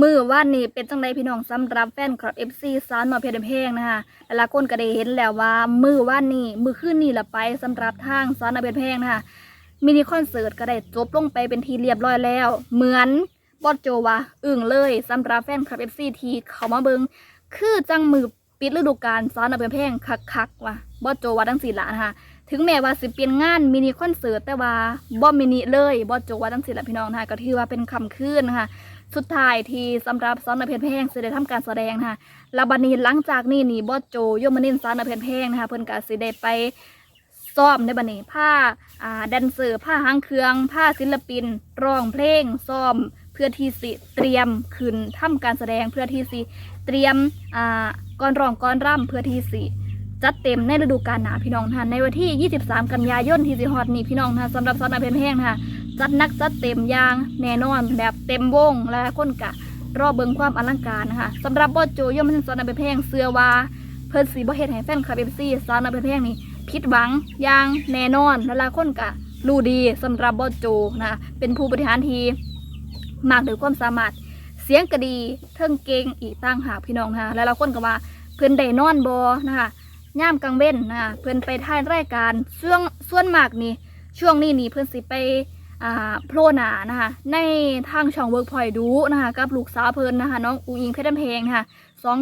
มือว่านี้เป็นจังไดพี่น้องสำหรับแฟนคลับ FC สาน้อยเพชรเพลงนะคะหลายคนก็ได้เห็นแล้วว่า มือว่านี้มือขึ้นนี่ละไปสำหรับทางสาน้อยเพชรเพลงนะคะมินิคอนเสิร์ตก็ได้จบลงไปเป็นทีเรียบร้อยแล้ว เหมือนบอสโจว่าอึ่งเลยสำหรับแฟนคลับ FC ที่เขามาเบิงคือจังมือปิดฤดูกาลสาน้อยเพชรเพลงคักๆว่ะบอสโจว่าทั้งสี่หละนะคะถึงแม้ว่าสิเปลี่ยนงานมินิคอนเสิร์ตแต่ว่าบ่มินิเลยบ่โจว่าตั้งสิละพี่น้องนะคะก็ถือว่าเป็นคำคืนนะคะ สุดท้ายที่สำหรับซ้อนเพจแพงสิได้ทำการแสดงนะคะล้วบันีหลังจากนี้นี่บ่โจยมนินซ้อนเพจแพงนะคะเพิ่นก็สิได้ไปซ้อมในบัดนี้ผ้าอ่าแดนเซอร์ผ้าหางเครื่องผ้าศิลปินร้องเพลงซ้อมเพื่อที่สิเตรียมขึ้นทำการแสดงเพื่อที่สิเตรียมอ่าก่อนร้องก่อนร่ำเพื่อที่สิจัดเต็มในฤดูกาลหนาพี่น้องท่านในวันที่ 23 กันยายนที่สิฮอดนี้พี่น้องท่านสำหรับซอนอาเพนแห้งค่ะ จัดนักจัดเต็มอย่างแน่นอนแบบเต็มวงและคนกะรอเบิงความอลังการนะคะสำหรับบอโจยมมันซอนอาเพนแห้งเสื้อว่าเพิ่นสีบ่เฮ็ดให้แฟนคลับเอฟซีซอนอาเพนแห้งนี่ผิดหวังอย่างแน่นอนและลายคนกะรู้ดีสำหรับบอโจนะเป็นผู้บริหารทีมากด้วยความสามารถเสียงก็ดีเทิงเก่งอีกต่างหาพี่น้องนะคะและลาคนก็ว่าเพิ่นได้นอนบ่นะคะย่ามกลางเว้นนะเพื่อนไปถ่ายรายการช่วงส่วนมากนี่ช่วงนี้นี่เพื่อนสิไป โพลหนานะคะ ในทางช่องเวิร์กพอยดูนะคะกับลูกสาวเพิ่นนะคะ น้องอูอิงเพชรเพลงนะคะสอง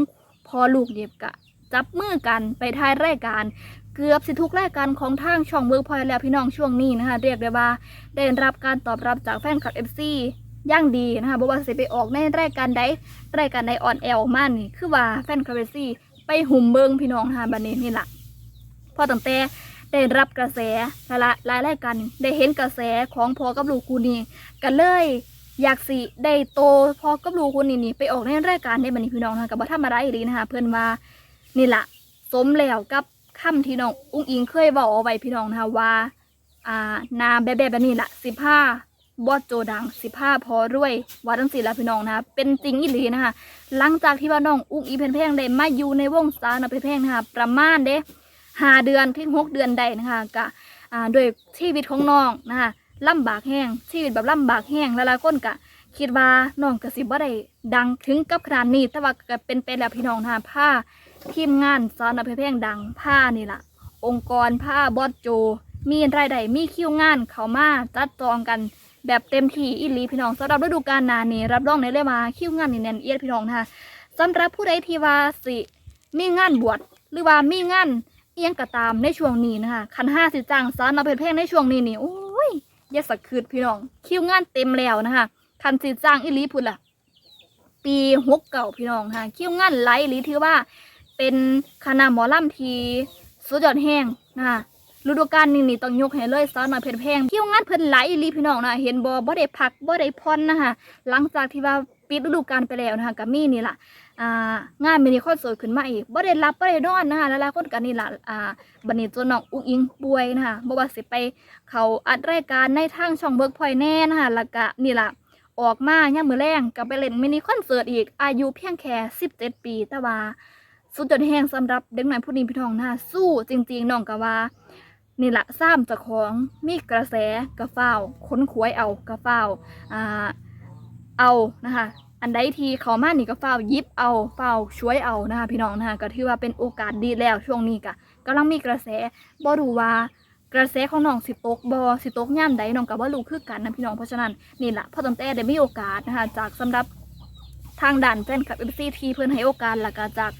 พอลูกเดียบกะ จับมือกันไปถ่ายรายการเกือบสิทุกรายการของทางช่องเวิร์กพอยแล้วพี่น้องช่วงนี้นะคะ เรียกได้ว่าได้รับการตอบรับจากแฟนคลับเอฟซีย่างดีนะคะบอกว่าสิไปออกในรายการใดรายการใดออนแอลออกมานี่คือว่าแฟนคลับเอฟซีไปหุ่มเบิงพี่น้องทานบันนี้นี่แหละพอตั้งแต่ ได้รับกระแสและละหลายรายการได้เห็นกระแสของพอกับลูกคูนี่ก็เลย อยากสิได้โตพอกับลูกคูนี่นี่ไปออกในรายการในบันนี้พี่น้องนะกับว่าธรรมดาอีหลีนะคะเพื่อนว่านี่แหละสมแล้วกับคำที่น้องอุ้งอิงเคยบอกเอาไว้พี่น้องนะคะว่าอ่านาแบบแบบนี้แหละสิบห้าบอสโจดังสิบห้าพอรวยว่าทั้งสี่ละพี่น้องนะคะเป็นจริงอีหลีนะคะหลังจากที่ว่าน้องอุ้งอีเพนแพงได้มาอยู่ในวงสาวนาเพนแพงนะคะประมาณเด้ ห้าเดือนถึงหกเดือนได้นะคะกะด้วยชีวิตของน้องนะคะลำบากแห้งชีวิตแบบลำบากแห้งหลายๆคนกะคิดว่าน้องกสิบว่าได้ดังถึงกับขนาดนี้แต่ว่าก็เป็นไปแล้วพี่น้องนะคะผ้าทีมงานสาวนาเพนแพงดังผ้านี่ละองค์กรผ้าบอสโจ มีรายได้มีคิวงานเขามาจัดจองกันแบบเต็มที่อีหลีพี่น้องสำหรับฤดูกาลนานี้รับรองได้เลยว่าคิวงานนี่แน่นเอียดพี่น้องนะคะสำหรับผู้ใดที่ว่าสิมีงานบวชหรือว่ามีงาน เอียงกระตามในช่วงนี้นะคะคันห้าสิจ้างสารนาเพลเพลงในช่วงนี้นี่โอ้ยอย่าสักคืดพี่น้อง คิวงานเต็มแล้วนะคะคันสิจ้างอีหลีพุ่นล่ะ ปีหกเก่าพี่น้องค่ะคิวงานไลอีหลีถือว่า เป็นคณะหมอลำทีสุดยอดแห้งนะคะฤดูกาลนี้นี่ต้องยกให้เลยสาวน้อยเพชรแพงคิวงานเพิ่นไหลอีหลีพี่น้องนะเห็นบ่บ่ได้พักบ่ได้ผ่อนนะคะหลังจากที่ว่าปิดฤดูกาลไปแล้วนะคะก็มีนี่ล่ะ อ่างานมินิคอนเสิร์ตขึ้นมาอีกบ่ได้รับบ่ได้นอนนะคะแล้วหลายคนกันนี่ล่ะอ่าบัดนี้จนน้องอุ้งอิงป่วยนะคะบ่ว่าสิไปเขาอัดรายการในทางช่องเบิร์กพอยแน่นะคะแล้วก็นี่ล่ะออกมายามมือแรงก็ไปเล่นมินิคอนเสิร์ตอีกอายุเพียงแค่17 ปี แต่ว่าสุดยอดแห่งสำหรับเด็กหน้อยผู้นี้พี่น้องนะคะสู้จริงๆน้องก็ว่านี่ละซ้ำจ้าของมีกระแสกระเฝ้าค้นควยเอากระเฝ้าอ่าเอานะคะ อันใดที่เขามานี่ก็เฝ้ายิบเอาเฝ้าช่วยเอานะคะพี่น้องนะคะก็ถือว่าเป็นโอกาสดีแล้วช่วงนี้ก็กำลังมีกระแสบ่รู้ว่ากระแสของน้องสิตกบ่สิตกย่ามใดน้องก็บ่รู้คือกันนะพี่น้องเพราะฉะนั้นนี่แหละพอตั้งแต่ได้มีโอกาสนะคะจากสำหรับทางด่านแฟนคลับ FC ที่เพิ่อนให้โอกาสแล้วก็จาก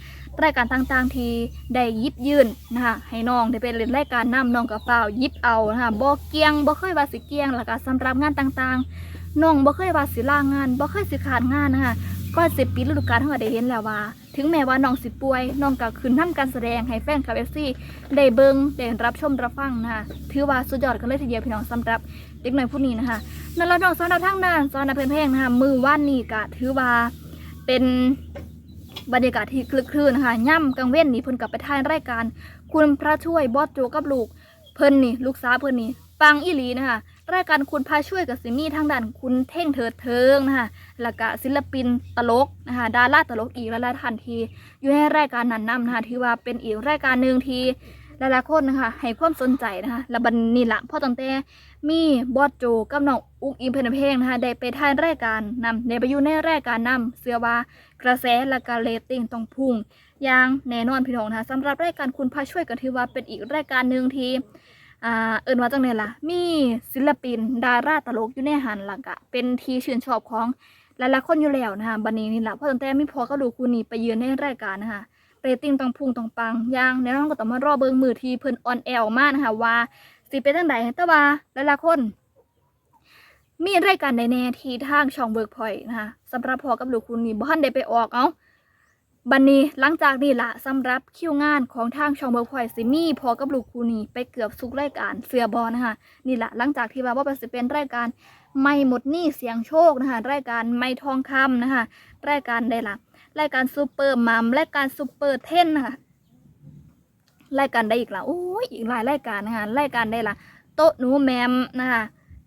รายการต่างๆที่ได้ยิบยื่นนะคะให้น้องได้ไปเล่นรายการนำน้องกับเฝ้ายิบเอานะคะบ่เกียงบ่เคยว่าสิเกียงแล้วก็สำหรับงานต่างๆ น้องบ่เคยว่าสิลางานบ่เคยสิขาดงานนะคะก็สิปีฤดูกาลเฮาก็ได้เห็นแล้วว่า ถึงแม้ว่าน้องสิป่วยน้องก็คืนทำการแสดงให้แฟนคลับ FC ได้เบิงได้รับชมรับฟังนะคะถือว่าสุดยอดกันเลยทีเดียวพี่น้องสำหรับเด็กน้อยผู้นี้นะคะนั่นแล้วน้องสำหรับทางด้านสอนเพลเพลงนะคะมือว่านนี้ก็ถือว่าเป็นบรรยากาศที่คลึกครื้นนะคะย่ำกลางเว้นนี่เพิ่นกลับไปถ่ายรายการ คุณพระช่วยบอสโจกับลูกเพิ่นนี่ลูกสาวเพิ่นนี่ังอีหลีนะคะรายการคุณพาช่วยกับสิมี่ทางด้านคุณเท่งเถิดเทิงนะคะแล้วก็ศิลปินตลกนะคะดาราตลกอีกหลายๆท่านที่อยู่ในรายการนั้นนํนะคะถือว่าเป็นอีกรายการหนึ่งที่หลายๆคนนะคะให้ความสนใจนะคะและบันนี่ละพราะตั้งแต่มีบอสโจกับน้องอุ้งอิงเพนเพลงนะคะได้ไปถ่ายรายการนำได้ไปอยู่ในรายการนำเสื้อว่ากระแสและก็เรตติ้งต้องพุ่งอย่างแน่นอนพี่น้องนะคะสำหรับรายการคุณพระช่วยก็ถือว่าเป็นอีกรายการหนึ่งที่ อ่าเอินว่าจังไดล่ะ มีศิลปินดาราตลกอยู่ในหันหลักอะเป็นทีชื่นชอบของหลายๆคนอยู่แล้วนะคะบัดนี้นี่ล่ะเพราะตั้งแต่มีพอก็ดูคุณนี่ไปยืนในรายการนะคะเรตติ้งต้องพุ่งต้องปังย่างแน่นอนก็ต้องมารอเบิงมือทีเพิ่นออนแอลมากนะคะว่าสิเป็นจังไดแต่ว่าหลายๆคน มีรายการใดแน่ที่ทางช่องเบิร์กพอยนะคะสำหรับพอกับลูคุณนี่บ่ทันได้ไปออกเอา บันนี้หลังจากนี้ละสำหรับคิวงานของทางช่องเบิร์กพอยสิมี่พอกับลูกคุณนี่ไปเกือบทุกรายการเสือบอลนะคะนี่ละหลังจากที่ว่าว่าสิเป็นรายการไม่หมดหนี้เสียงโชคนะคะรายการไม่ทองคำนะคะรายการใดล่ะรายการซูเปอร์มัมรายการซูเปอร์เทนนะคะรายการได้อีกละโอ้ยอีกหลายรายการนะคะรายการได้ละโต๊ะหนูแมมนะคะ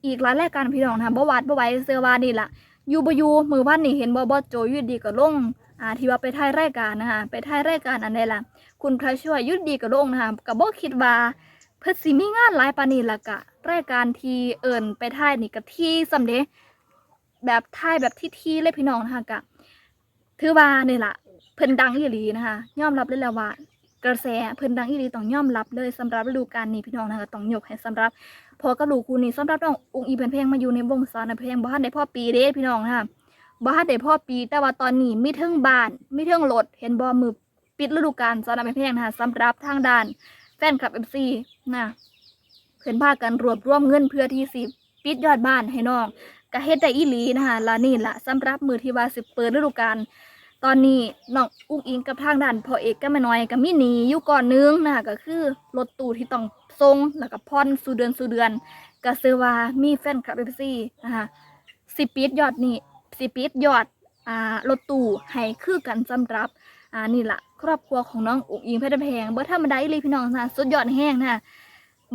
อีกหลายรายการพี่น้องนะคะบ่วัดบ่ไหวเสือวานี่ละยูบยูมือวันนี่เห็นบ่บ่โจยืดดีก็ลง อ่าที่ว่าไปถ่ายรายการนะคะไปถ่ายรายการอันใดล่ะ คุณพระช่วยยืดดีก็ลงนะคะก็บ่คิดว่าเพิ่นสิมีงานหลายปานนี้ล่ะกะรายการที่เอิ้นไปถ่ายนี่ก็ที่สำเร็จแบบถ่ายแบบที่ๆเลยพี่น้องนะคะกะถือว่านี่ล่ะเพิ่นดังอีหลีนะคะยอมรับเลยล้วว่ากระแสเพิ่นดังอีหลีต้องยอมรับเลยสำหรับฤดูกาลนี้พี่น้องนะคะต้องยกให้สำหรับพอกับลูกคู่นี้สำหรับน้ององค์อีเพิ่นเพลงมาอยู่ในวงสารเพลงบ่ทันได้พ่อปีเด้พี่น้องนะคะ บ่ทันได้พ่อปีแต่ว่าตอนนี้มีเทิงบ้านมีเทิงรถเห็นบ่มือปิดฤดูกาลสารเป็นพลงนะคะสำหรับทางด้าน แฟนคลับ FC นะเพิ่นพากันรวบรวมเงินเพื่อที่สิปิดยอดบ้านให้น้องก็เฮ็ดได้อีหลีนะคะและนี่ละสำหรับมือที่ว่าสิเปิดฤดูกาลตอนนี้น้องอุ้งอิงกับทางด้านพ่อเอกก็ไม่น้อยก็มีหนีอยู่ก่อนนึงนะคะก็คือรถตู้ที่ต้องส่งแล้วก็ผ่อนสู่เดือนสู่เดือนก็ซื้อว่ามีแฟนคลับเอฟซีนะคะสิปิดยอดนี่ สิปิดยอดอ่ารถตู้ให้คือกันสำหรับอ่านี่ล่ะครอบครัวของน้องอุ้งอิงเพชรแพงเบ่ธรรมดาอีลีพี่น้องนะสุดยอดแห้งนะคะ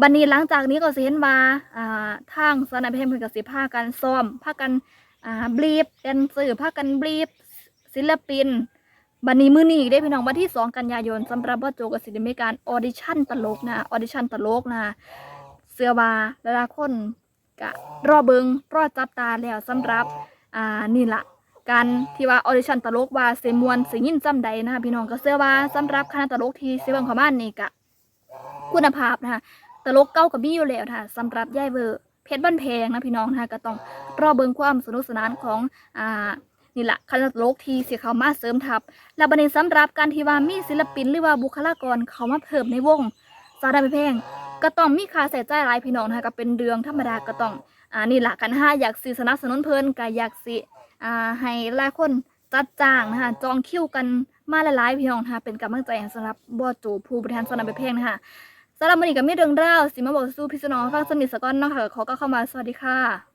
บัดนี้หลังจากนี้ก็สิเห็นว่าอ่าทางสนามเพลงเพิ่นก็สิพากันซ้อมพากันอ่าบลีฟแดนเซอร์พากันบลีฟศิลปินบันนี้มือนี้อีกได้พี่น้องวันที่ 2 กันยายนสำหรับว่าโจกับศิลปินการออดิชั่นตลกนะออดิชั่นตลกนะเสือบาหลายๆคนกะรอเบิงรอจับตาแล้วสำหรับ อ่านี่ละการที่ว่าออดิชั่นตลกว่าเสมวนสิยินจำใดนะคะพี่น้องก็เสื้อว่าสำหรับคณะตลกที่เสียงของบ้านนี่กะคุณภาพนะคะตลกเก้ากับบี้อยู่แล้วนะคะสำหรับย่ายเวอร์เพชรบ้านแพงนะพี่น้องนะคะก็ต้องรอเบิงความสนุกสนานของอ่านี่แหละคณะตลกที่เสียเขามาเสริมทับและบันนี้สำหรับการที่ว่ามีศิลปินหรือว่าบุคลากรเขามาเพิ่มในวงสาดาไปเพงก็ต้องมีค่าใส่ใจหลายพี่น้องนะคะก็เป็นเรื่องธรรมดาก็ต้อง อ่านี่หละกันห้าอยากสิสนับสนุนเพิ่นก็อยากสิอ่าให้หลายคนจัดจ้างนะคะจองคิวกันมาหลายๆพี่น้องนะคะเป็นกำลังใจสำหรับบอจูผู้บริหารสนามไปเพลงนะคะสำหรับวันนี้ก็มีเรื่องราวสิมาบอกสู้พี่สน้องฟังสนิทสะก้อนเนาะค่ะขอก็เข้ามาสวัสดีค่ะ